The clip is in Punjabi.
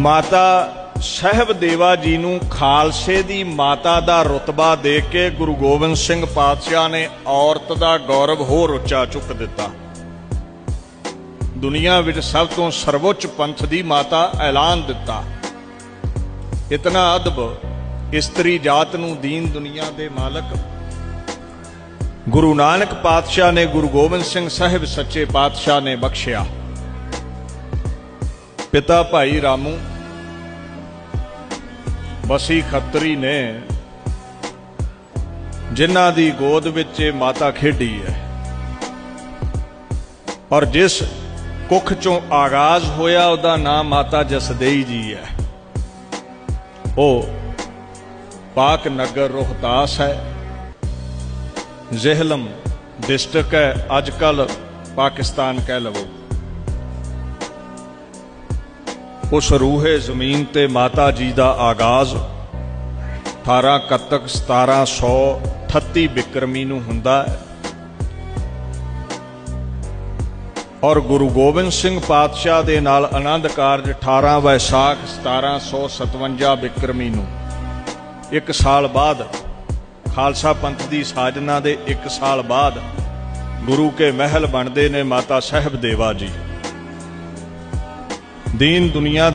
ਮਾਤਾ ਸਹਿਬ ਦੇਵਾ ਜੀ ਨੂੰ ਖਾਲਸੇ ਦੀ ਮਾਤਾ ਦਾ ਰਤਬਾ ਦੇ ਕੇ ਗੁਰੂ ਗੋਬਿੰਦ ਸਿੰਘ ਪਾਤਸ਼ਾਹ ਨੇ ਔਰਤ ਦਾ ਗੌਰਵ ਹੋਰ ਉੱਚਾ ਚੁੱਕ ਦਿੱਤਾ। ਦੁਨੀਆ ਵਿੱਚ ਸਭ ਤੋਂ ਸਰਵੋੱਚ ਪੰਥ ਦੀ ਮਾਤਾ ਐਲਾਨ ਦਿੱਤਾ। ਇਤਨਾ ਅਦਬ ਇਸਤਰੀ ਜਾਤ ਨੂੰ ਦੀਨ ਦੁਨੀਆ ਦੇ ਮਾਲਕ। ਗੁਰੂ ਨਾਨਕ ਪਾਤਸ਼ਾਹ ਨੇ ਗੁਰੂ ਗੋਬਿੰਦ ਸਿੰਘ ਸਾਹਿਬ ਸੱਚੇ ਪਾਤਸ਼ਾਹ ਨੇ ਬਖਸ਼ਿਆ। ਪਿਤਾ ਭਾਈ ਰਾਮੂ ਬਸੀ ਖੱਤਰੀ ਨੇ ਜਿਨ੍ਹਾਂ ਦੀ ਗੋਦ ਵਿੱਚ ਇਹ ਮਾਤਾ ਖੇਡੀ ਹੈ। ਔਰ ਜਿਸ ਕੁੱਖ ਚੋਂ ਆਗਾਜ਼ ਹੋਇਆ, ਉਹਦਾ ਨਾਮ ਮਾਤਾ ਜਸਦੇਈ ਜੀ ਹੈ। ਉਹ ਪਾਕ ਨਗਰ ਰੋਹਤਾਸ ਹੈ। ਜ਼ਹਿਲਮ ਡਿਸਟ੍ਰਿਕਟ ਹੈ। ਅੱਜ ਕੱਲ ਪਾਕਿਸਤਾਨ ਕਹਿ ਲਵੋ। ਉਸ ਰੂਹੇ ਜ਼ਮੀਨ ਤੇ ਮਾਤਾ ਜੀ ਦਾ ਆਗਾਜ਼। 18 ਕੱਤਕ 1738 ਬਿਕਰਮੀ ਨੂੰ ਹੁੰਦਾ ਹੈ। ਔਰ ਗੁਰੂ ਗੋਬਿੰਦ ਸਿੰਘ ਪਾਤਸ਼ਾਹ ਦੇ ਨਾਲ ਆਨੰਦ ਕਾਰਜ 18 ਵੈਸਾਖ 1757 ਬਿਕਰਮੀ ਨੂੰ। ਇੱਕ ਸਾਲ ਬਾਅਦ ਖਾਲਸਾ ਪੰਥ ਦੀ ਸਾਜਨਾ ਦੇ ਇੱਕ ਸਾਲ ਬਾਅਦ ਗੁਰੂ ਕੇ ਮਹਿਲ ਬਣਦੇ ਨੇ ਮਾਤਾ ਸਾਹਿਬ ਦੇਵਾ ਜੀ। ਦੀਨ ਦੁਨੀਆ